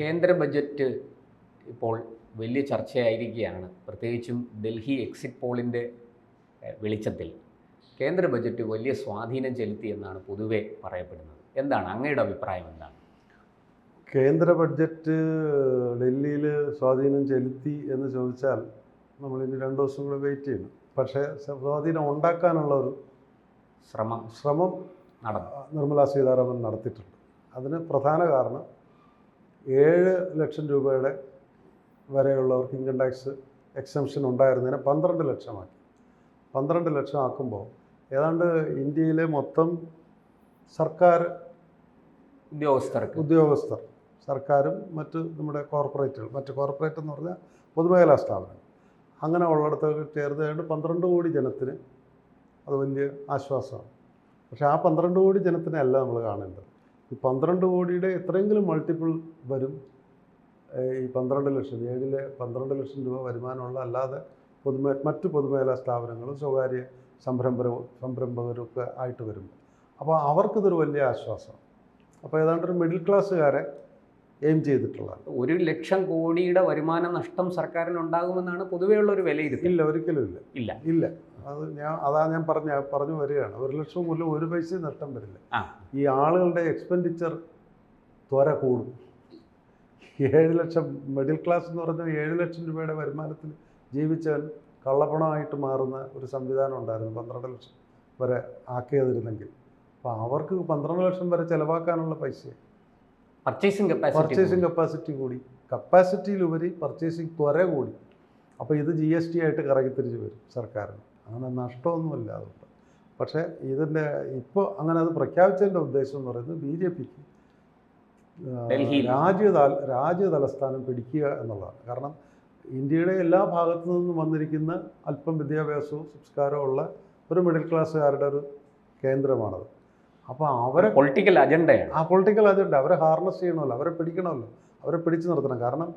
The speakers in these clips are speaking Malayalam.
കേന്ദ്ര ബജറ്റ് ഇപ്പോൾ വലിയ ചർച്ചയായിരിക്കുകയാണ്. പ്രത്യേകിച്ചും ഡൽഹി എക്സിറ്റ് പോളിന്റെ വെളിച്ചത്തിൽ. കേന്ദ്ര ബജറ്റ് വലിയ സ്വാധീനം ചെലുത്തി എന്നാണ് പൊതുവെ പറയപ്പെടുന്നത്. എന്താണ് അങ്ങയുടെ അഭിപ്രായം എന്താണ്? കേന്ദ്ര ബഡ്ജറ്റ് ഡൽഹിയിൽ സ്വാധീനം ചെലുത്തി എന്ന് ചോദിച്ചാൽ നമ്മൾ ഇനി രണ്ട് ദിവസം കൂടെ വെയിറ്റ് ചെയ്യണം. പക്ഷേ സ്വാധീനം ഉണ്ടാക്കാനുള്ള ഒരു ശ്രമം ശ്രമം നടന്നു. നിർമ്മലാ സീതാരാമൻ നടത്തിയിട്ടുണ്ട്. അതിന് പ്രധാന കാരണം ഏഴ് ലക്ഷം രൂപയുടെ വരെയുള്ളവർക്ക് ഇൻകം ടാക്സ് എക്സംഷൻ ഉണ്ടായിരുന്നതിനെ പന്ത്രണ്ട് ലക്ഷമാക്കി. പന്ത്രണ്ട് ലക്ഷം ആക്കുമ്പോൾ ഏതാണ്ട് ഇന്ത്യയിലെ മൊത്തം സർക്കാർ ഉദ്യോഗസ്ഥർ ഉദ്യോഗസ്ഥർ സർക്കാരും മറ്റ് നമ്മുടെ കോർപ്പറേറ്റുകൾ മറ്റ് കോർപ്പറേറ്റ് എന്ന് പറഞ്ഞാൽ പൊതുമേഖലാ സ്ഥാപനങ്ങൾ. അങ്ങനെ ഉള്ളിടത്തൊക്കെ ചേർന്ന് ഏതാണ്ട് പന്ത്രണ്ട് കോടി ജനത്തിന് അത് വലിയ ആശ്വാസമാണ്. പക്ഷേ ആ പന്ത്രണ്ട് കോടി ജനത്തിനെ അല്ല നമ്മൾ കാണേണ്ടത്. ഈ പന്ത്രണ്ട് കോടിയുടെ എത്രയെങ്കിലും മൾട്ടിപ്പിൾ വരും. ഈ പന്ത്രണ്ട് ലക്ഷം ഏഴിലെ പന്ത്രണ്ട് ലക്ഷം രൂപ വരുമാനമുള്ള അല്ലാതെ പൊതുമേ മറ്റ് പൊതുമേഖലാ സ്ഥാപനങ്ങളും സ്വകാര്യ സംരംഭരവും സംരംഭകരും ഒക്കെ ആയിട്ട് വരുമ്പോൾ അപ്പോൾ അവർക്കിതൊരു വലിയ ആശ്വാസം. അപ്പോൾ ഏതാണ്ട് ഒരു മിഡിൽ ക്ലാസ്സുകാരെ എയിം ചെയ്തിട്ടുള്ളത് ഒരു ലക്ഷം കോടിയുടെ വരുമാന നഷ്ടം സർക്കാരിന് ഉണ്ടാകുമെന്നാണ് പൊതുവെയുള്ള ഒരു വിലയിരുത്തൽ. ഇല്ല ഒരിക്കലും ഇല്ല. ഇല്ല. ഇല്ല. അത് ഞാൻ അതാ ഞാൻ പറഞ്ഞ പറഞ്ഞു വരികയാണ്. ഒരു ലക്ഷം മൂല്യം ഒരു പൈസയും നഷ്ടം വരില്ല. ഈ ആളുകളുടെ എക്സ്പെൻഡിച്ചർ ത്വര കൂടും. ഏഴ് ലക്ഷം മിഡിൽ ക്ലാസ് എന്ന് പറഞ്ഞാൽ ഏഴ് ലക്ഷം രൂപയുടെ വരുമാനത്തിൽ ജീവിച്ചവൻ കള്ളപ്പണമായിട്ട് മാറുന്ന ഒരു സംവിധാനം ഉണ്ടായിരുന്നു പന്ത്രണ്ട് ലക്ഷം വരെ ആക്കിയതിരുന്നെങ്കിൽ. അപ്പോൾ അവർക്ക് പന്ത്രണ്ട് ലക്ഷം വരെ ചിലവാക്കാനുള്ള പൈസ പർച്ചേസിംഗ് കപ്പാസിറ്റി പർച്ചേസിങ് കപ്പാസിറ്റി കൂടി. കപ്പാസിറ്റിയിലുപരി പർച്ചേസിങ് ത്വര കൂടി. അപ്പോൾ ഇത് ജി എസ് ടി ആയിട്ട് കറങ്ങി തിരിച്ച് വരും സർക്കാരിന്. അങ്ങനെ നഷ്ടമൊന്നുമില്ല അതുകൊണ്ട് പക്ഷേ ഇതിന്റെ ഇപ്പോൾ അങ്ങനെ അത് പ്രഖ്യാപിച്ചതിന്റെ ഉദ്ദേശം എന്ന് പറയുന്നത് ബി ജെ പിക്ക് രാജ്യ രാജ്യ തലസ്ഥാനം പിടിക്കുക എന്നുള്ളതാണ്. കാരണം ഇന്ത്യയുടെ എല്ലാ ഭാഗത്തു നിന്നും വന്നിരിക്കുന്ന അല്പം വിദ്യാഭ്യാസവും സംസ്കാരവും ഉള്ള ഒരു മിഡിൽ ക്ലാസ്സുകാരുടെ ഒരു കേന്ദ്രമാണത്. അപ്പോൾ അവരെ പൊളിറ്റിക്കൽ അജണ്ടയാണ് ആ പൊളിറ്റിക്കൽ അജണ്ട അവരെ ഹാർനസ് ചെയ്യണമല്ലോ അവരെ പിടിക്കണമല്ലോ അവരെ പിടിച്ചു നിർത്തണം. കാരണം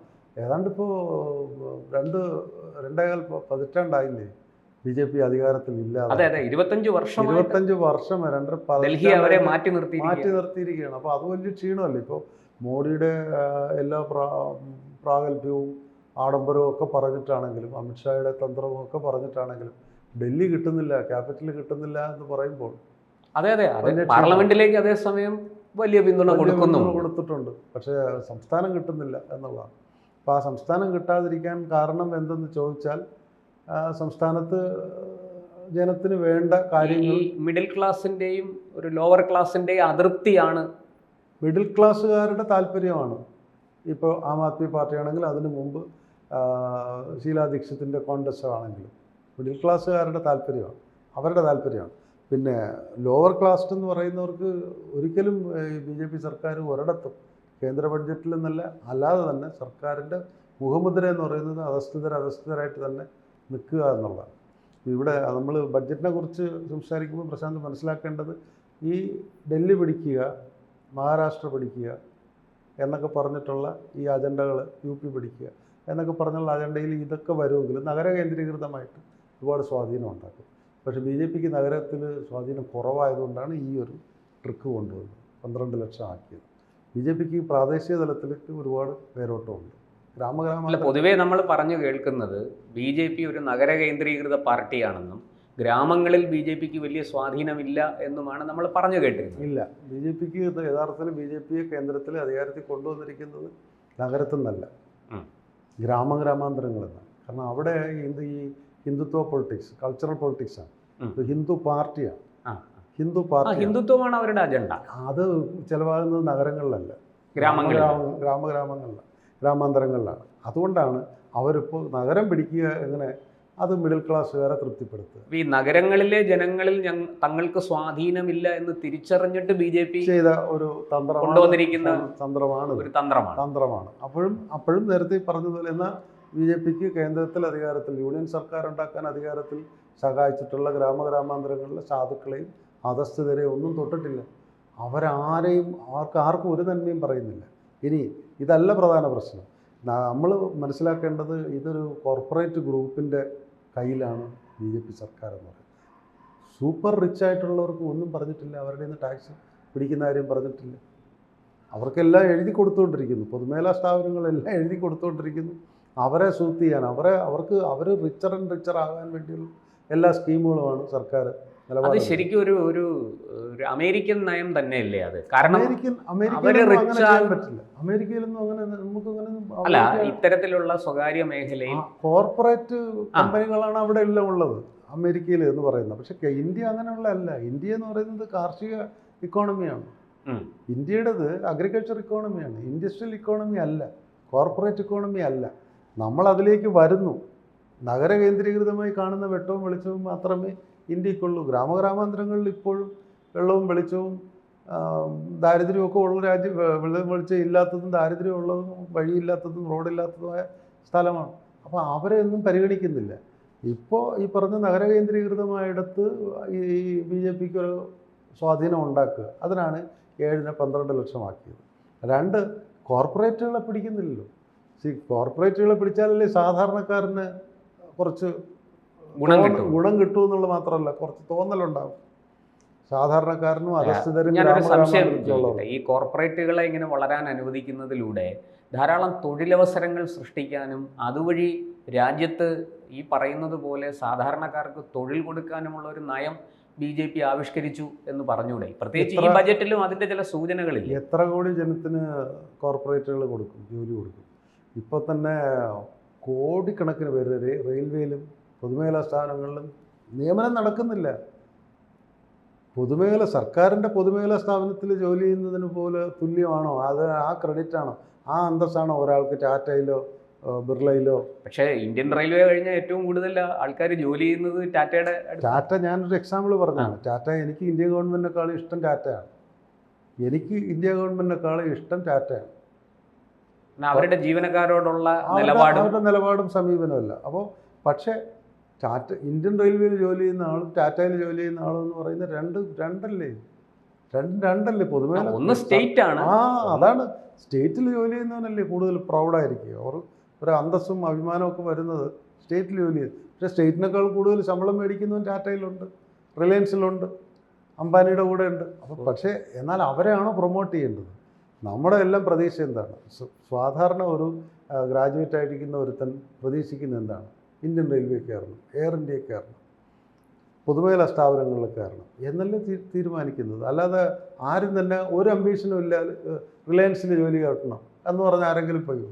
ഏതാണ്ട് ഇപ്പോൾ രണ്ട് രണ്ടേകാൽ പതിറ്റാണ്ടായില്ലേ ബി ജെ പി അധികാരത്തിൽ അതെ ഇല്ലാതെ അതെ ഇരുപത്തഞ്ച് വർഷം ഇരുപത്തഞ്ച് വർഷം രണ്ടര ഡൽഹി അവരെ മാറ്റി മാറ്റി മാറ്റി നിർത്തിയിരിക്കുകയാണ്. അപ്പോൾ അത് വലിയ ക്ഷീണമല്ലേ? ഇപ്പോൾ മോഡിയുടെ എല്ലാ പ്രാ പ്രാഗൽഭ്യവും ആഡംബരവും ഒക്കെ പറഞ്ഞിട്ടാണെങ്കിലും അമിത്ഷായുടെ തന്ത്രവും ഒക്കെ പറഞ്ഞിട്ടാണെങ്കിലും ഡൽഹി കിട്ടുന്നില്ല ക്യാപിറ്റൽ കിട്ടുന്നില്ല എന്ന് പറയുമ്പോൾ അതെ അതെ അതെ. പാർലമെന്റിലേക്ക് അതേസമയം വലിയ പിന്തുണ കൊടുക്കുന്നു. കൊടുത്തിട്ടുണ്ട്. പക്ഷേ സംസ്ഥാനം കിട്ടുന്നില്ല എന്നുള്ളതാണ്. അപ്പോൾ ആ സംസ്ഥാനം കിട്ടാതിരിക്കാൻ കാരണം എന്തെന്ന് ചോദിച്ചാൽ സംസ്ഥാനത്ത് ജനത്തിന് വേണ്ട കാര്യങ്ങൾ മിഡിൽ ക്ലാസിന്റെയും ഒരു ലോവർ ക്ലാസിന്റെയും അതൃപ്തിയാണ്. മിഡിൽ ക്ലാസ്സുകാരുടെ താല്പര്യമാണ്. ഇപ്പോൾ ആം ആദ്മി പാർട്ടി ആണെങ്കിൽ അതിനു മുമ്പ് ഷീലാ ദീക്ഷിത്തിന്റെ കോൺഗ്രസ് ആണെങ്കിലും മിഡിൽ ക്ലാസ്സുകാരുടെ താല്പര്യമാണ്. അവരുടെ താല്പര്യമാണ്. പിന്നെ ലോവർ ക്ലാസ്റ്റ് എന്ന് പറയുന്നവർക്ക് ഒരിക്കലും ബി ജെ പി സർക്കാർ ഒരിടത്തും കേന്ദ്ര ബഡ്ജറ്റിൽ നിന്നല്ല അല്ലാതെ തന്നെ സർക്കാരിന്റെ മുഖമുദ്ര എന്ന് പറയുന്നത് അധസ്ഥിതർ അധസ്ഥിതരായിട്ട് തന്നെ നിൽക്കുക എന്നുള്ളതാണ്. ഇവിടെ നമ്മൾ ബഡ്ജറ്റിനെ കുറിച്ച് സംസാരിക്കുമ്പോൾ പ്രശാന്ത് മനസ്സിലാക്കേണ്ടത് ഈ ഡൽഹി പിടിക്കുക മഹാരാഷ്ട്ര പിടിക്കുക എന്നൊക്കെ പറഞ്ഞിട്ടുള്ള ഈ അജണ്ടകൾ യു പി പിടിക്കുക എന്നൊക്കെ പറഞ്ഞുള്ള അജണ്ടയിൽ ഇതൊക്കെ വരുമെങ്കിൽ നഗര കേന്ദ്രീകൃതമായിട്ട് ഒരുപാട് സ്വാധീനം ഉണ്ടാക്കും. പക്ഷേ ബി ജെ പിക്ക് നഗരത്തിൽ സ്വാധീനം കുറവായതുകൊണ്ടാണ് ഈ ഒരു ട്രിക്ക് കൊണ്ടുവന്നത്. പന്ത്രണ്ട് ലക്ഷം ആക്കിയത്. ബി ജെ പിക്ക് പ്രാദേശിക തലത്തിലേക്ക് ഒരുപാട് വേരോട്ടമുണ്ട് ഗ്രാമഗ്രാമ പൊതുവേ നമ്മൾ പറഞ്ഞു കേൾക്കുന്നത് ബി ജെ പി ഒരു നഗര കേന്ദ്രീകൃത പാർട്ടിയാണെന്നും ഗ്രാമങ്ങളിൽ ബി ജെ പിക്ക് വലിയ സ്വാധീനമില്ല എന്നുമാണ് നമ്മൾ പറഞ്ഞു കേട്ടിരുന്നത്. ഇല്ല ബി ജെ പിക്ക് യഥാർത്ഥത്തിൽ ബി ജെ പിയെ കേന്ദ്രത്തിൽ അധികാരത്തിൽ കൊണ്ടുവന്നിരിക്കുന്നത് നഗരത്തിൽ നിന്നല്ല. ഗ്രാമഗ്രാമാന്തരങ്ങളിൽ നിന്നാണ് കാരണം അവിടെ ഹിന്ദു ഈ ഹിന്ദുത്വ പൊളിറ്റിക്സ് കൾച്ചറൽ പൊളിറ്റിക്സാണ്. ഹിന്ദു പാർട്ടിയാണ്. ഹിന്ദു പാർട്ടി ഹിന്ദുത്വമാണ് അവരുടെ അജണ്ട. അത് ചിലവാകുന്നത് നഗരങ്ങളിലല്ല. ഗ്രാമങ്ങളിൽ. ഗ്രാമ- ഗ്രാമഗ്രാമങ്ങളിലാണ് ഗ്രാമാന്തരങ്ങളിലാണ്. അതുകൊണ്ടാണ് അവരിപ്പോൾ നഗരം പിടിക്കുക എങ്ങനെ അത് മിഡിൽ ക്ലാസ്സുകാരെ തൃപ്തിപ്പെടുത്തുക. ഈ നഗരങ്ങളിലെ ജനങ്ങളിൽ ഞങ്ങൾ തങ്ങൾക്ക് സ്വാധീനമില്ല എന്ന് തിരിച്ചറിഞ്ഞിട്ട് ബി ജെ പി ചെയ്ത ഒരു തന്ത്രമാണ് കൊണ്ടുവന്നിരിക്കുന്ന തന്ത്രമാണ് ഒരു തന്ത്രമാണ്. തന്ത്രമാണ്. അപ്പോഴും അപ്പോഴും നേരത്തെ പറഞ്ഞതുപോലെ എന്നാൽ ബി ജെ പിക്ക് കേന്ദ്രത്തിൽ അധികാരത്തിൽ യൂണിയൻ സർക്കാർ ഉണ്ടാക്കാൻ അധികാരത്തിൽ സഹായിച്ചിട്ടുള്ള ഗ്രാമഗ്രാമാന്തരങ്ങളിലെ സാധുക്കളെയും അധസ്ഥിതരെയും ഒന്നും തൊട്ടിട്ടില്ല. അവരാരെയും ആർക്ക് ആർക്കും ഒരു നന്മയും പറയുന്നില്ല. ഇനി ഇതല്ല പ്രധാന പ്രശ്നം. നമ്മൾ മനസ്സിലാക്കേണ്ടത് ഇതൊരു കോർപ്പറേറ്റ് ഗ്രൂപ്പിന്റെ കയ്യിലാണ് ബി ജെ പി സർക്കാർ എന്ന് പറയുന്നത്. സൂപ്പർ റിച്ച് ആയിട്ടുള്ളവർക്ക് ഒന്നും പറഞ്ഞിട്ടില്ല അവരുടെ നിന്ന് ടാക്സ് പിടിക്കുന്ന കാര്യം പറഞ്ഞിട്ടില്ല. അവർക്കെല്ലാം എഴുതി കൊടുത്തുകൊണ്ടിരിക്കുന്നു പൊതുമേഖലാ സ്ഥാപനങ്ങളെല്ലാം എഴുതി കൊടുത്തുകൊണ്ടിരിക്കുന്നു അവരെ സൂത്ത് ചെയ്യാൻ അവരെ അവർക്ക് അവർ റിച്ചർ ആൻഡ് റിച്ചർ ആകാൻ വേണ്ടിയുള്ള എല്ലാ സ്കീമുകളുമാണ് സർക്കാർ അത് ശരിക്കും ഒരു ഒരു ഒരു അമേരിക്കൻ നയം തന്നെ അല്ലേ അത്? കാരണം അമേരിക്കയിലൊന്നും അങ്ങനെ നമുക്ക് അല്ല ഇത്തരത്തിലുള്ള സ്വകാര്യ മേഖലയിൽ കോർപ്പറേറ്റ് കമ്പനികളാണ് അവിടെ എല്ലാം ഉള്ളത് അമേരിക്കയിൽ എന്ന് പറയുന്നത്. പക്ഷെ ഇന്ത്യ അങ്ങനെയുള്ള അല്ല. ഇന്ത്യ എന്ന് പറയുന്നത് കാർഷിക ഇക്കോണമിയാണ്. ഇന്ത്യയുടേത് അഗ്രികൾച്ചർ ഇക്കോണമിയാണ് ഇൻഡസ്ട്രിയൽ ഇക്കോണമി അല്ല. കോർപ്പറേറ്റ് ഇക്കോണമി അല്ല. നമ്മൾ അതിലേക്ക് വരുന്നു. നഗര കേന്ദ്രീകൃതമായി കാണുന്ന വെട്ടവും വെളിച്ചവും മാത്രമേ ഇന്ത്യക്കുള്ളൂ ഗ്രാമഗ്രാമാന്തരങ്ങളിൽ ഇപ്പോഴും വെള്ളവും വെളിച്ചവും ദാരിദ്ര്യമൊക്കെ ഉള്ള രാജ്യം വെള്ളം വെളിച്ചം ഇല്ലാത്തതും ദാരിദ്ര്യം ഉള്ളതും വഴിയില്ലാത്തതും റോഡില്ലാത്തതുമായ സ്ഥലമാണ്. അപ്പോൾ അവരെ ഒന്നും പരിഗണിക്കുന്നില്ല. ഇപ്പോൾ ഈ പറഞ്ഞ നഗര കേന്ദ്രീകൃതമായിടത്ത് ഈ ബി ജെ പിക്ക് ഒരു സ്വാധീനം ഉണ്ടാക്കുക. അതിനാണ് ഏഴിന് പന്ത്രണ്ട് ലക്ഷമാക്കിയത്. രണ്ട് കോർപ്പറേറ്റുകളെ പിടിക്കുന്നില്ലല്ലോ. കോർപ്പറേറ്റുകളെ പിടിച്ചാലല്ലേ സാധാരണക്കാരന് കുറച്ച് ഗുണം കിട്ടും. ഗുണം കിട്ടുമെന്നുള്ള മാത്രമല്ല കുറച്ച് തോന്നലുണ്ടാവും. സാധാരണക്കാരനും ഞാനൊരു സംശയം ഈ കോർപ്പറേറ്റുകളെ ഇങ്ങനെ വളരാൻ അനുവദിക്കുന്നതിലൂടെ ധാരാളം തൊഴിലവസരങ്ങൾ സൃഷ്ടിക്കാനും അതുവഴി രാജ്യത്ത് ഈ പറയുന്നത് പോലെ സാധാരണക്കാർക്ക് തൊഴിൽ കൊടുക്കാനുമുള്ള ഒരു നയം ബി ജെ പി ആവിഷ്കരിച്ചു എന്ന് പറഞ്ഞൂടെ? പ്രത്യേകിച്ച് ഈ ബജറ്റിലും അതിന്റെ ചില സൂചനകളില്ല? എത്ര കോടി ജനത്തിന് കോർപ്പറേറ്റുകൾ കൊടുക്കും ജോലി കൊടുക്കും? ഇപ്പോൾ തന്നെ കോടിക്കണക്കിന് പേര് റെയിൽവേയിലും പൊതുമേഖലാ സ്ഥാപനങ്ങളിലും നിയമനം നടക്കുന്നില്ല. പൊതുമേഖല സർക്കാരിന്റെ പൊതുമേഖലാ സ്ഥാപനത്തിൽ ജോലി ചെയ്യുന്നതിന് പോലെ തുല്യമാണോ? അത് ആ ക്രെഡിറ്റ് ആണോ ആ അന്തസ്സാണോ ഒരാൾക്ക് ടാറ്റയിലോ ബിർളയിലോ? പക്ഷേ ഇന്ത്യൻ റെയിൽവേ കഴിഞ്ഞ ഏറ്റവും കൂടുതൽ ആൾക്കാർ ജോലി ചെയ്യുന്നത് ടാറ്റയുടെ ടാറ്റ ഞാനൊരു എക്സാമ്പിൾ പറഞ്ഞാണ് ടാറ്റ എനിക്ക് ഇന്ത്യ ഗവൺമെന്റിനേക്കാളും ഇഷ്ടം ടാറ്റയാണ്. എനിക്ക് ഇന്ത്യ ഗവൺമെന്റിനേക്കാളും ഇഷ്ടം ടാറ്റയാണ്. അവരുടെ ജീവനക്കാരോടുള്ള നിലപാടും അവരുടെ നിലപാടും സമീപനമല്ല. അപ്പോൾ പക്ഷേ ടാറ്റ ഇന്ത്യൻ റെയിൽവേയിൽ ജോലി ചെയ്യുന്ന ആളും ടാറ്റയിൽ ജോലി ചെയ്യുന്ന ആളും എന്ന് പറയുന്നത് രണ്ട് രണ്ടല്ലേ? രണ്ട് രണ്ടല്ലേ പൊതുവേ? ഒന്ന് സ്റ്റേറ്റ് ആണ് ആ അതാണ്. സ്റ്റേറ്റിൽ ജോലി ചെയ്യുന്നവനല്ലേ കൂടുതൽ പ്രൗഡായിരിക്കുക. അവർ ഒരു അന്തസ്സും അഭിമാനവും ഒക്കെ വരുന്നത് സ്റ്റേറ്റിൽ ജോലി ചെയ്ത് പക്ഷേ സ്റ്റേറ്റിനേക്കാൾ കൂടുതൽ ശമ്പളം മേടിക്കുന്നവൻ ടാറ്റയിലുണ്ട്. റിലയൻസിലുണ്ട്. അംബാനിയുടെ കൂടെ ഉണ്ട് അപ്പോൾ പക്ഷേ എന്നാൽ അവരെയാണോ പ്രൊമോട്ട് ചെയ്യേണ്ടത്? നമ്മുടെ എല്ലാം പ്രതീക്ഷ എന്താണ്? സാധാരണ ഒരു ഗ്രാജുവേറ്റ് ആയിരിക്കുന്ന ഒരുത്തൻ പ്രതീക്ഷിക്കുന്ന എന്താണ്? ഇന്ത്യൻ റെയിൽവേ കയറണം എയർ ഇന്ത്യ കയറണം പൊതുമേഖലാ സ്ഥാപനങ്ങളിൽ കയറണം എന്നല്ലേ തീരുമാനിക്കുന്നത്. അല്ലാതെ ആരും തന്നെ ഒരു അംബീഷനും ഇല്ല റിലയൻസിൽ ജോലി കിട്ടണം എന്ന് പറഞ്ഞ് ആരെങ്കിലും പോയോ?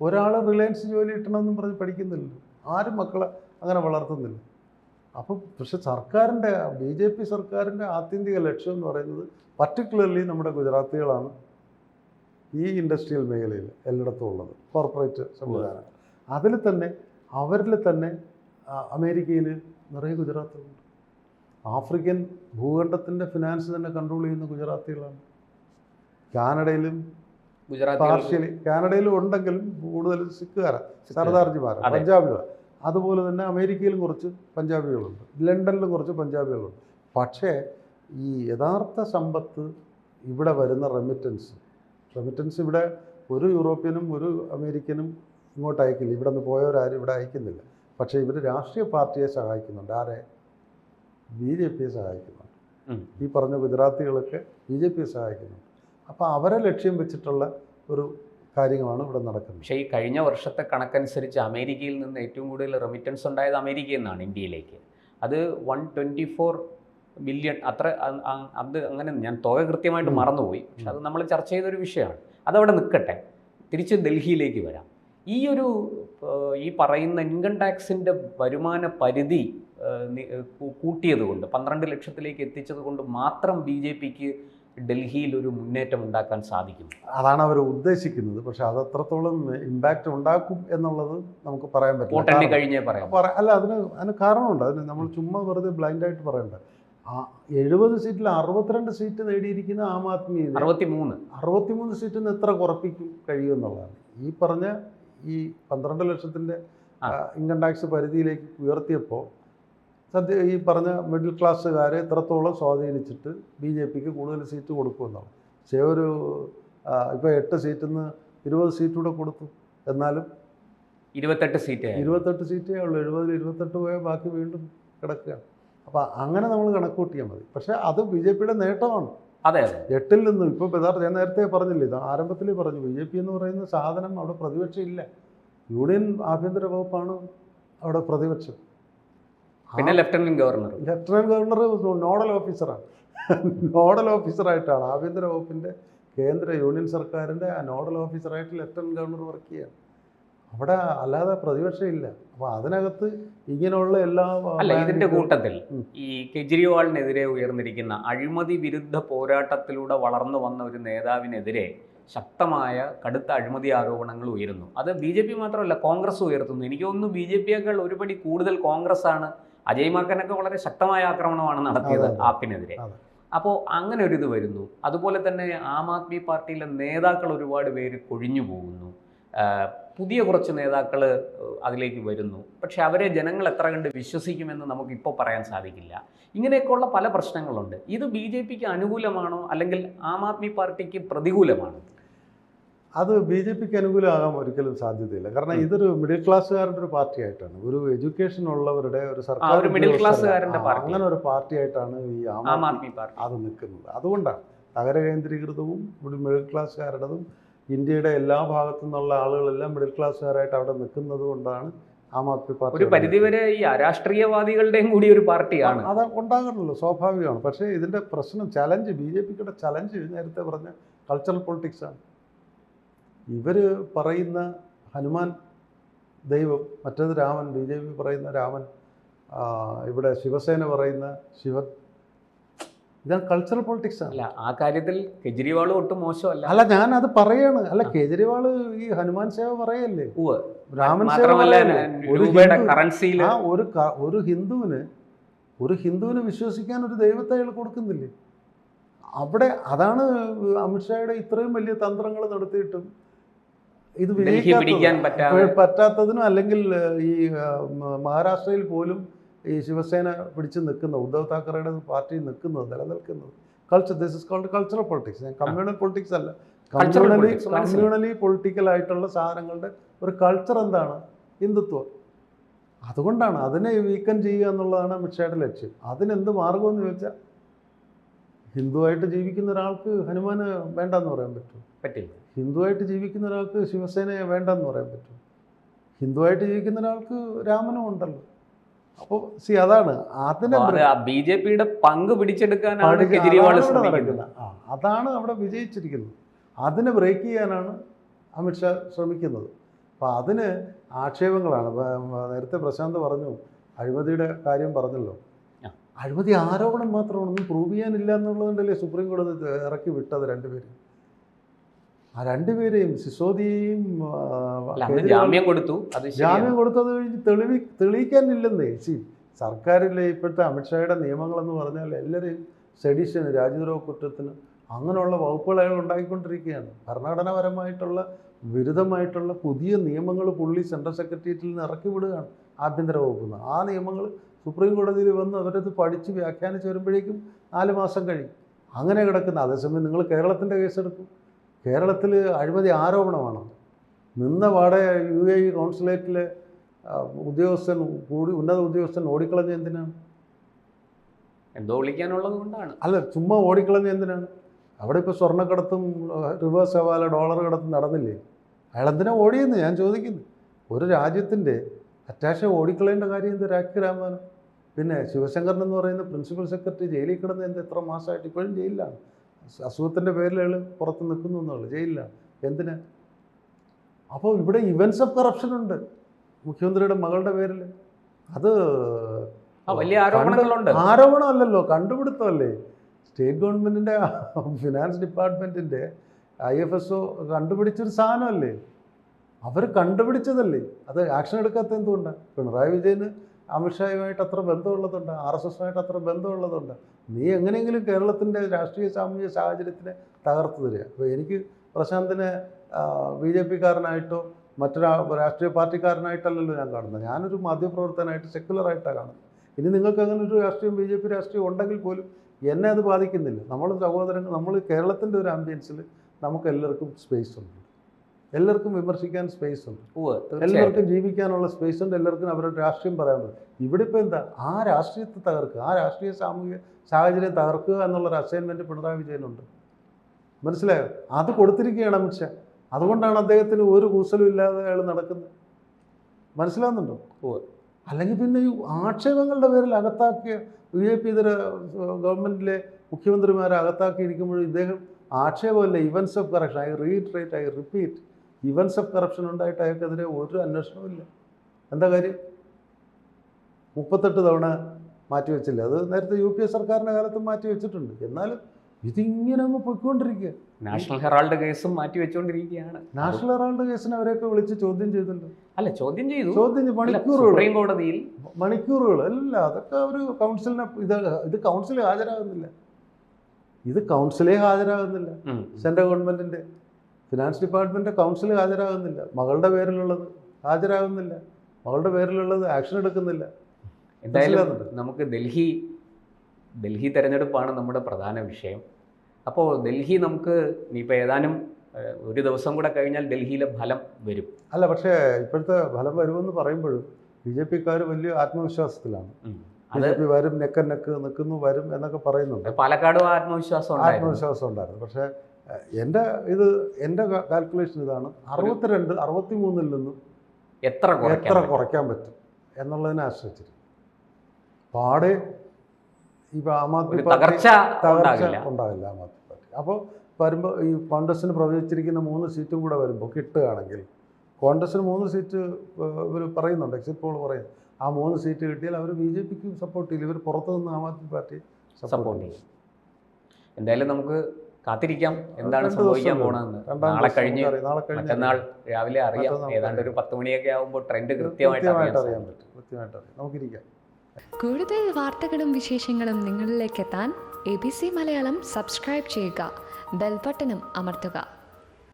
ഒരാൾ റിലയൻസ് ജോലി കിട്ടണമെന്നും പറഞ്ഞ് പഠിക്കുന്നില്ല. ആരും മക്കളെ അങ്ങനെ വളർത്തുന്നില്ല. അപ്പം പക്ഷെ സർക്കാരിന്റെ ബി ജെ പി സർക്കാരിന്റെ ആത്യന്തിക ലക്ഷ്യം എന്ന് പറയുന്നത് പർട്ടിക്കുലർലി നമ്മുടെ ഗുജറാത്തികളാണ് ഈ ഇൻഡസ്ട്രിയൽ മേഖലയിൽ എല്ലായിടത്തും ഉള്ളത് കോർപ്പറേറ്റ് സംവിധാനങ്ങൾ. അതിൽ തന്നെ അവരിൽ തന്നെ അമേരിക്കയിൽ നിറയെ ഗുജറാത്തുകളുണ്ട്. ആഫ്രിക്കൻ ഭൂഖണ്ഡത്തിന്റെ ഫിനാൻസ് തന്നെ കൺട്രോൾ ചെയ്യുന്ന ഗുജറാത്തികളാണ്. കാനഡയിലും പാർഷ്യലി കാനഡയിലും ഉണ്ടെങ്കിലും കൂടുതൽ സിഖുകാരാണ്. സർദാർജിമാരാണ് പഞ്ചാബികളാണ് അതുപോലെ തന്നെ അമേരിക്കയിലും കുറച്ച് പഞ്ചാബികളുണ്ട്. ലണ്ടനിലും കുറച്ച് പഞ്ചാബികളുണ്ട്. പക്ഷേ ഈ യഥാർത്ഥ സമ്പത്ത് ഇവിടെ വരുന്ന റെമിറ്റൻസ് റെമിറ്റൻസ് ഇവിടെ ഒരു യൂറോപ്യനും ഒരു അമേരിക്കനും ഇങ്ങോട്ട് അയക്കില്ല. ഇവിടെ നിന്ന് പോയവരാരും ഇവിടെ അയക്കുന്നില്ല. പക്ഷേ ഇവർ രാഷ്ട്രീയ പാർട്ടിയെ സഹായിക്കുന്നുണ്ട്. ആരെ? ബി ജെ പിയെ സഹായിക്കുന്നുണ്ട്. ഈ പറഞ്ഞ ഗുജറാത്തികളൊക്കെ ബി ജെ പിയെ സഹായിക്കുന്നുണ്ട്. അപ്പോൾ അവരെ ലക്ഷ്യം വെച്ചിട്ടുള്ള ഒരു കാര്യങ്ങളാണ് ഇവിടെ നടക്കുന്നത്. പക്ഷേ ഈ കഴിഞ്ഞ വർഷത്തെ കണക്കനുസരിച്ച് അമേരിക്കയിൽ നിന്ന് ഏറ്റവും കൂടുതൽ റെമിറ്റൻസ് ഉണ്ടായത് അമേരിക്കയിൽ നിന്നാണ് ഇന്ത്യയിലേക്ക്. അത് വൺ ട്വന്റി ഫോർ ബില്യൺ അത്ര അത് അങ്ങനെ ഞാൻ തുക കൃത്യമായിട്ട് മറന്നുപോയി. പക്ഷെ അത് നമ്മൾ ചർച്ച ചെയ്തൊരു വിഷയമാണ്. അതവിടെ നിൽക്കട്ടെ. തിരിച്ച് ഡൽഹിയിലേക്ക് വരാം. ഈ ഒരു ഈ പറയുന്ന ഇൻകം ടാക്സിന്റെ വരുമാന പരിധി കൂട്ടിയത് കൊണ്ട് പന്ത്രണ്ട് ലക്ഷത്തിലേക്ക് എത്തിച്ചത് കൊണ്ട് മാത്രം ബി ജെ പിക്ക് ഡൽഹിയിൽ ഒരു മുന്നേറ്റം ഉണ്ടാക്കാൻ സാധിക്കും. അതാണ് അവർ ഉദ്ദേശിക്കുന്നത്. പക്ഷെ അത് അത്രത്തോളം ഇമ്പാക്റ്റ് ഉണ്ടാക്കും എന്നുള്ളത് നമുക്ക് പറയാൻ പറ്റില്ല. കഴിഞ്ഞേ പറയാം. അല്ല അതിന് അതിന് കാരണമുണ്ട്. അതിന് നമ്മൾ ചുമ്മാ വെറുതെ ബ്ലൈൻഡായിട്ട് പറയണ്ട. ആ എഴുപത് സീറ്റിൽ അറുപത്തിരണ്ട് സീറ്റ് നേടിയിരിക്കുന്ന ആം ആദ്മി അറുപത്തി മൂന്ന് അറുപത്തിമൂന്ന് സീറ്റിൽ നിന്ന് എത്ര കുറപ്പിക്കും കഴിയുമെന്നുള്ളതാണ്. ഈ പറഞ്ഞ ഈ പന്ത്രണ്ട് ലക്ഷത്തിന്റെ. ഇൻകം ടാക്സ് പരിധിയിലേക്ക് ഉയർത്തിയപ്പോൾ സത്യ ഈ പറഞ്ഞ മിഡിൽ ക്ലാസ്സുകാരെ എത്രത്തോളം സ്വാധീനിച്ചിട്ട് ബി ജെ പിക്ക് കൂടുതൽ സീറ്റ് കൊടുക്കുമെന്നാണ്. പക്ഷേ ഒരു ഇപ്പോൾ എട്ട് സീറ്റിൽ നിന്ന് ഇരുപത് സീറ്റ് കൂടെ കൊടുത്തു. എന്നാലും ഇരുപത്തെട്ട് സീറ്റ് ഇരുപത്തെട്ട് സീറ്റേ ഉള്ളൂ. എഴുപതിൽ ഇരുപത്തെട്ട് പോയാൽ ബാക്കി വീണ്ടും കിടക്കുകയാണ്. അപ്പോൾ അങ്ങനെ നമ്മൾ കണക്ക് കൂട്ടിയാൽ മതി. പക്ഷേ അത് ബി ജെ പിയുടെ നേട്ടമാണ്. അതെ അതെ. എട്ടിൽ നിന്നും ഇപ്പോൾ യഥാർത്ഥ ഞാൻ നേരത്തെ പറഞ്ഞില്ലേ ഇത് ആരംഭത്തിൽ പറഞ്ഞു ബി ജെ പി എന്ന് പറയുന്ന സാധനം അവിടെ പ്രതിപക്ഷം ഇല്ല. യൂണിയൻ ആഭ്യന്തര വകുപ്പാണ് അവിടെ പ്രതിപക്ഷം. പിന്നെ lieutenant governor lieutenant governor nodal ഓഫീസറാണ് നോഡൽ ഓഫീസറായിട്ടാണ് ആഭ്യന്തര വകുപ്പിന്റെ കേന്ദ്ര യൂണിയൻ സർക്കാരിന്റെ ആ നോഡൽ ഓഫീസറായിട്ട് ലെഫ്റ്റനന്റ് ഗവർണർ വർക്ക് ചെയ്യുകയാണ് അവിടെ അല്ലാതെ പ്രതിപക്ഷം ഇല്ല അപ്പോൾ അതിനകത്ത് ഇങ്ങനെയുള്ള എല്ലാ അല്ല ഇതിന്റെ കൂട്ടത്തിൽ ഈ കെജ്രിവാളിനെതിരെ ഉയർന്നിരിക്കുന്ന അഴിമതി വിരുദ്ധ പോരാട്ടത്തിലൂടെ വളർന്നു വന്ന ഒരു നേതാവിനെതിരെ ശക്തമായ കടുത്ത അഴിമതി ആരോപണങ്ങൾ ഉയരുന്നു. അത് ബി ജെ പി മാത്രമല്ല കോൺഗ്രസ് ഉയർത്തുന്നു. എനിക്ക് തോന്നുന്നു ബി ജെ പിയേക്കാൾ ഒരുപടി കൂടുതൽ കോൺഗ്രസ് ആണ് അജയ് മാക്കനൊക്കെ വളരെ ശക്തമായ ആക്രമണമാണ് നടത്തിയത്. ആപ്പിനെതിരെ. അപ്പോൾ അങ്ങനെ ഒരു ഇത് വരുന്നു. അതുപോലെ തന്നെ ആം ആദ്മി പാർട്ടിയിലെ നേതാക്കൾ ഒരുപാട് പേര് കൊഴിഞ്ഞു പോകുന്നു. പുതിയ കുറച്ച് നേതാക്കൾ അതിലേക്ക് വരുന്നു. പക്ഷെ അവരെ ജനങ്ങൾ എത്ര കണ്ട് വിശ്വസിക്കുമെന്ന് നമുക്കിപ്പോൾ പറയാൻ സാധിക്കില്ല. ഇങ്ങനെയൊക്കെയുള്ള പല പ്രശ്നങ്ങളുണ്ട്. ഇത് ബി ജെ പിക്ക് അനുകൂലമാണോ? അല്ലെങ്കിൽ ആം ആദ്മി പാർട്ടിക്ക് പ്രതികൂലമാണോ? അത് ബി ജെ പിക്ക് അനുകൂലമാകാൻ ഒരിക്കലും സാധ്യതയില്ല. കാരണം ഇതൊരു മിഡിൽ ക്ലാസ്സുകാരുടെ ഒരു പാർട്ടി ആയിട്ടാണ് ഒരു എഡ്യൂക്കേഷൻ ഉള്ളവരുടെ ഒരു സർക്കാർ മിഡിൽ പാർട്ടി. അങ്ങനെ ഒരു പാർട്ടി ആയിട്ടാണ് ഈ ആം ആദ്മി പാർട്ടി. അത് നിൽക്കുന്നത്. അതുകൊണ്ടാണ് നഗര കേന്ദ്രീകൃതവും മിഡിൽ ക്ലാസ്സുകാരുടേതും ഇന്ത്യയുടെ എല്ലാ ഭാഗത്തു നിന്നുള്ള ആളുകളെല്ലാം മിഡിൽ ക്ലാസ്സുകാരായിട്ട് അവിടെ നിൽക്കുന്നത് കൊണ്ടാണ് ആം ആദ്മി പാർട്ടി ഒരു പരിധിവരെ ഈ അരാഷ്ട്രീയവാദികളുടെയും കൂടി ഒരു പാർട്ടിയാണ്. അത് ഉണ്ടാകണമല്ലോ സ്വാഭാവികമാണ്. പക്ഷേ ഇതിന്റെ പ്രശ്നം ചലഞ്ച് ബി ജെ പിയുടെ ചലഞ്ച് നേരത്തെ പറഞ്ഞ കൾച്ചറൽ പൊളിറ്റിക്സാണ് ഇവർ പറയുന്ന ഹനുമാൻ ദൈവം മറ്റേത് രാമൻ ബി ജെ പി പറയുന്ന രാമൻ ഇവിടെ ശിവസേന പറയുന്ന ശിവൻ ഇതാണ് കൾച്ചറൽ പൊളിറ്റിക്സ് ആണ്. അല്ല ആ കാര്യത്തിൽ കെജ്രിവാൾ ഒട്ടും മോശമല്ല. അല്ല ഞാൻ അത് പറയാണ്. അല്ല കേജ്രിവാൾ ഈ ഹനുമാൻ സേവ പറയല്ലേ. രാമൻ കറൻസിയിൽ ഒരു ഒരു ഹിന്ദുവിന് ഒരു ഹിന്ദുവിന് വിശ്വസിക്കാൻ ഒരു ദൈവത്തെ അയാൾ കൊടുക്കുന്നില്ലേ? അവിടെ അതാണ് അമിത്ഷായുടെ ഇത്രയും വലിയ തന്ത്രങ്ങൾ നടത്തിയിട്ടും ഇത് പറ്റാത്തതിനും അല്ലെങ്കിൽ ഈ മഹാരാഷ്ട്രയിൽ പോലും ഈ ശിവസേന പിടിച്ച് നിൽക്കുന്നത് ഉദ്ധവ് താക്കറയുടെ പാർട്ടി നിൽക്കുന്നത് നിലനിൽക്കുന്നത്. Culture this is called cultural politics communal politics അല്ല. കൾച്ചറലി കമ്മ്യൂണലി കമ്മ്യൂണലി പൊളിറ്റിക്കൽ ആയിട്ടുള്ള സാധനങ്ങളുടെ ഒരു കൾച്ചർ എന്താണ്? ഹിന്ദുത്വം. അതുകൊണ്ടാണ് അതിനെ വീക്കൻ ചെയ്യുക എന്നുള്ളതാണ് അമിത്ഷായുടെ ലക്ഷ്യം. അതിനെന്ത് മാർഗമെന്ന് ചോദിച്ചാൽ ഹിന്ദുവായിട്ട് ജീവിക്കുന്ന ഒരാൾക്ക് ഹനുമാന് വേണ്ടെന്ന് പറയാൻ പറ്റും പറ്റില്ല. ഹിന്ദുവായിട്ട് ജീവിക്കുന്ന ഒരാൾക്ക് ശിവസേനയെ വേണ്ടെന്ന് പറയാൻ പറ്റും ഹിന്ദുവായിട്ട് ജീവിക്കുന്ന ഒരാൾക്ക് രാമനും ഉണ്ടല്ലോ. അപ്പോൾ സി അതാണ്. അതിനെ അപ്പൊ അത് ബി ജെ പിയുടെ പങ്ക് പിടിച്ചെടുക്കാനാണ് കെജ്രിവാൾ അതാണ് ശ്രമിക്കുന്നത്. അതാണ് അവിടെ വിജയിച്ചിരിക്കുന്നത്. അതിനെ ബ്രേക്ക് ചെയ്യാനാണ് അമിത്ഷാ ശ്രമിക്കുന്നത്. അപ്പോൾ അതിന് ആക്ഷേപങ്ങളാണ്. നേരത്തെ പ്രശാന്ത് പറഞ്ഞു അഴിമതിയുടെ കാര്യം പറഞ്ഞല്ലോ. അഴിമതി ആരോപണം മാത്രമാണ് ഒന്നും പ്രൂവ് ചെയ്യാനില്ല എന്നുള്ളതുകൊണ്ടല്ലേ സുപ്രീം കോടതി ഇറക്കി വിട്ടത് രണ്ടുപേരും? ആ രണ്ടുപേരെയും സിസോദിയും ജാമ്യം കൊടുത്തു. ജാമ്യം കൊടുത്തത് കഴിഞ്ഞ് തെളിവി തെളിയിക്കാനില്ലെന്നേ. സി സർക്കാരിലെ ഇപ്പോഴത്തെ അമിത്ഷായുടെ നിയമങ്ങളെന്ന് പറഞ്ഞാൽ എല്ലാവരെയും സെഡിഷന് രാജ്യദ്രോഹ കുറ്റത്തിന് അങ്ങനെയുള്ള വകുപ്പുകൾ അയാൾ ഉണ്ടാക്കിക്കൊണ്ടിരിക്കുകയാണ് ഭരണഘടനാപരമായിട്ടുള്ള വിരുദ്ധമായിട്ടുള്ള പുതിയ നിയമങ്ങൾ പുള്ളി സെൻട്രൽ സെക്രട്ടേറിയറ്റിൽ നിന്ന് ഇറക്കി വിടുകയാണ് ആഭ്യന്തര വകുപ്പ് നിന്ന് ആ നിയമങ്ങൾ സുപ്രീം കോടതിയിൽ വന്ന് അവരത് പഠിച്ച് വ്യാഖ്യാനിച്ച് വരുമ്പോഴേക്കും നാല് മാസം കഴിയും. അങ്ങനെ കിടക്കുന്ന. അതേസമയം നിങ്ങൾ കേരളത്തിന്റെ കേസെടുക്കും. കേരളത്തിൽ അഴിമതി ആരോപണമാണ്. നിന്ന പാടെ യു എ ഇ കോൺസുലേറ്റിലെ ഉദ്യോഗസ്ഥൻ കൂടി ഉന്നത ഉദ്യോഗസ്ഥൻ ഓടിക്കളഞ്ഞ എന്തിനാണ്? എന്തോ വിളിക്കാനുള്ളത് കൊണ്ടാണ്. അല്ല ചുമ്മാ ഓടിക്കളഞ്ഞ എന്തിനാണ്? അവിടെ ഇപ്പോൾ സ്വർണക്കടത്തും റിവേഴ്സ് ഹവാല ഡോളർ കടത്തും നടന്നില്ലേ? അയാൾ എന്തിനാ ഓടിയെന്ന് ഞാൻ ചോദിക്കുന്നു. ഒരു രാജ്യത്തിന്റെ അറ്റാഷെ ഓടിക്കളയേണ്ട കാര്യം എന്ത്? രാഖി രാമാനും പിന്നെ ശിവശങ്കരൻ എന്ന് പറയുന്ന പ്രിൻസിപ്പൽ സെക്രട്ടറി ജയിലിൽ കിടന്ന് എന്ത് എത്ര മാസമായിട്ട് ഇപ്പോഴും ജയിലിലാണ്? അസുഖത്തിന്റെ പേരിൽ അയാൾ പുറത്ത് നിൽക്കുന്നു എന്നുള്ളു. ജയിലിലാണ് എന്തിനാ? അപ്പോൾ ഇവിടെ ഇവൻസ് ഓഫ് കറപ്ഷൻ ഉണ്ട്. മുഖ്യമന്ത്രിയുടെ മകളുടെ പേരിൽ. അത് വലിയ ആരോപണങ്ങളുണ്ട്. ആരോപണമല്ലല്ലോ കണ്ടുപിടുത്തമല്ലേ? സ്റ്റേറ്റ് ഗവൺമെന്റിന്റെ ഫിനാൻസ് ഡിപ്പാർട്ട്മെന്റിന്റെ ഐ എഫ് എസ് ഒ കണ്ടുപിടിച്ചൊരു സാധനമല്ലേ? അവർ കണ്ടുപിടിച്ചതല്ലേ? അത് ആക്ഷൻ എടുക്കാത്ത എന്തുകൊണ്ടാണ് പിണറായി വിജയന് അമിത്ഷായുമായിട്ട് അത്ര ബന്ധമുള്ളതുണ്ട് ആർ എസ് എസുമായിട്ട് അത്ര ബന്ധമുള്ളതുണ്ട്. നീ എങ്ങനെയെങ്കിലും കേരളത്തിന്റെ രാഷ്ട്രീയ സാമൂഹിക സാഹചര്യത്തിനെ തകർത്ത് തരിക. അപ്പോൾ എനിക്ക് പ്രശാന്തിനെ ബി ജെ പിക്കാരനായിട്ടോ മറ്റൊരാ രാഷ്ട്രീയ പാർട്ടിക്കാരനായിട്ടല്ലല്ലോ ഞാൻ കാണുന്നത്. ഞാനൊരു മാധ്യമപ്രവർത്തകനായിട്ട് സെക്യുലറായിട്ടാണ് കാണുന്നത്. ഇനി നിങ്ങൾക്ക് അങ്ങനെ ഒരു രാഷ്ട്രീയം ബി ജെ പി രാഷ്ട്രീയം ഉണ്ടെങ്കിൽ പോലും എന്നെ അത് ബാധിക്കുന്നില്ല. നമ്മൾ സഹോദരങ്ങൾ നമ്മൾ കേരളത്തിന്റെ ഒരു ആംബിയൻസിൽ നമുക്ക് എല്ലാവർക്കും സ്പേസ് ഉണ്ട്. എല്ലാവർക്കും വിമർശിക്കാൻ സ്പേസ് ഉണ്ട്. എല്ലാവർക്കും ജീവിക്കാനുള്ള സ്പേസ് ഉണ്ട്. എല്ലാവർക്കും അവരുടെ രാഷ്ട്രീയം പറയാൻ പറ്റും. ഇവിടെ ഇപ്പോൾ എന്താ? ആ രാഷ്ട്രീയത്തെ തകർക്കുക ആ രാഷ്ട്രീയ സാമൂഹിക സാഹചര്യം തകർക്കുക എന്നുള്ളൊരു അസൈൻമെന്റ് പിണറായി വിജയനുണ്ട്. മനസ്സിലായോ? അത് കൊടുത്തിരിക്കുകയാണ് അമിത് ഷാ. അതുകൊണ്ടാണ് അദ്ദേഹത്തിന് ഒരു കൂസലും ഇല്ലാതെ അയാൾ നടക്കുന്നത്. മനസ്സിലാവുന്നുണ്ടോ? അല്ലെങ്കിൽ പിന്നെ ഈ ആക്ഷേപങ്ങളുടെ പേരിൽ അകത്താക്കിയ ബി ജെ പി ഇതര ഗവൺമെന്റിലെ മുഖ്യമന്ത്രിമാരെ അകത്താക്കിയിരിക്കുമ്പോഴും ഇദ്ദേഹം ആക്ഷേപമല്ല. Evidence of correction I reiterate I repeat evidence of corruption ഉണ്ടായിട്ട് അയാൾക്കെതിരെ ഒരു അന്വേഷണവും ഇല്ല. എന്താ കാര്യം? മുപ്പത്തെട്ട് തവണ മാറ്റിവെച്ചില്ല അത് നേരത്തെ യു പി എ സർക്കാരിന്റെ കാലത്തും മാറ്റി വെച്ചിട്ടുണ്ട്. എന്നാലും ഇതിങ്ങനെ അങ്ങ് പൊയ്ക്കൊണ്ടിരിക്കുക. നാഷണൽ ഹെറാൾഡ് കേസും മാറ്റി വെച്ചുകൊണ്ടിരിക്കുകയാണ് നാഷണൽ ഹെറാൾഡ് കേസിന് അവരെയൊക്കെ വിളിച്ച് ചോദ്യം ചെയ്തിട്ടുണ്ട്. അല്ല ചോദ്യം ചെയ്തു. ചോദ്യം മണിക്കൂറുകൾ. സുപ്രീം കോടതിയിൽ. മണിക്കൂറുകൾ. അല്ല അതൊക്കെ അവർ കൗൺസിലിനെ ഇത് ഇത് കൗൺസിൽ ഹാജരാകുന്നില്ല. ഇത് കൗൺസിലേ ഹാജരാകുന്നില്ല. സെൻട്രൽ ഗവൺമെന്റിന്റെ ഫിനാൻസ് ഡിപ്പാർട്ട്മെന്റ് കൗൺസിൽ ഹാജരാകുന്നില്ല. മകളുടെ പേരിലുള്ളത് ഹാജരാകുന്നില്ല. മകളുടെ പേരിലുള്ളത് ആക്ഷൻ എടുക്കുന്നില്ല. എന്തായാലും. നമുക്ക് ഡൽഹി ഡൽഹി തിരഞ്ഞെടുപ്പാണ് നമ്മുടെ പ്രധാന വിഷയം. അപ്പോൾ ഡൽഹി നമുക്ക് ഇനിയിപ്പോൾ ഏതാനും ഒരു ദിവസം കൂടെ കഴിഞ്ഞാൽ ഡൽഹിയിലെ ഫലം വരും. അല്ല പക്ഷേ ഇപ്പോഴത്തെ ഫലം വരുമെന്ന് പറയുമ്പോഴും ബി ജെ പിക്കാർ വലിയ ആത്മവിശ്വാസത്തിലാണ്. ഉം. ബി ജെ പി വരും നെക്ക നെക്ക് നിൽക്കുന്നു വരും എന്നൊക്കെ പറയുന്നുണ്ട്. പാലക്കാടും ആത്മവിശ്വാസം ആത്മവിശ്വാസം ഉണ്ടായിരുന്നു പക്ഷേ എന്റെ ഇത് എന്റെ കാൽക്കുലേഷൻ ഇതാണ് അറുപത്തിരണ്ട് അറുപത്തി മൂന്നിൽ നിന്നും എത്ര എത്ര? കുറയ്ക്കാൻ പറ്റും എന്നുള്ളതിനെ ആശ്രയിച്ചിരിക്കും പാടെ ഇപ്പം ആം ആദ്മി പാർട്ടി തകർച്ച ഉണ്ടാവില്ല. ആം ആദ്മി പാർട്ടി. അപ്പോൾ വരുമ്പോൾ ഈ കോൺഗ്രസിന് പ്രവചിച്ചിരിക്കുന്ന മൂന്ന് സീറ്റും കൂടെ വരുമ്പോൾ കിട്ടുകയാണെങ്കിൽ കോൺഗ്രസിന് മൂന്ന് സീറ്റ് ഇവർ പറയുന്നുണ്ട് എക്സിറ്റ് പോൾ പറയുന്നു. ആ മൂന്ന് സീറ്റ് കിട്ടിയാൽ അവർ ബി ജെ പിക്ക് സപ്പോർട്ട് ചെയ്യില്ല ഇവർ പുറത്തു നിന്ന് ആം ആദ്മി പാർട്ടി സപ്പോർട്ട് ചെയ്യും. എന്തായാലും നമുക്ക് കാത്തിരിക്കാം. എന്താണ് സംഭവിക്കാൻ പോണെന്ന് നാളെ കഴിഞ്ഞ്. മറ്റന്നാൾ രാവിലെ അറിയാം. ഏതാണ്ട് ഒരു പത്ത് മണിയൊക്കെ ആകുമ്പോൾ ട്രെൻഡ് കൃത്യമായിട്ട് അറിയാൻ അറിയാൻ പറ്റും. കൃത്യമായിട്ട് അറിയാം. നമുക്കിരിക്കാം. കൂടുതൽ വാർത്തകളും വിശേഷങ്ങളും നിങ്ങളിലേക്ക് എത്താൻ A B C Malayalam subscribe ചെയ്യുക. ബെൽബട്ടനും അമർത്തുക.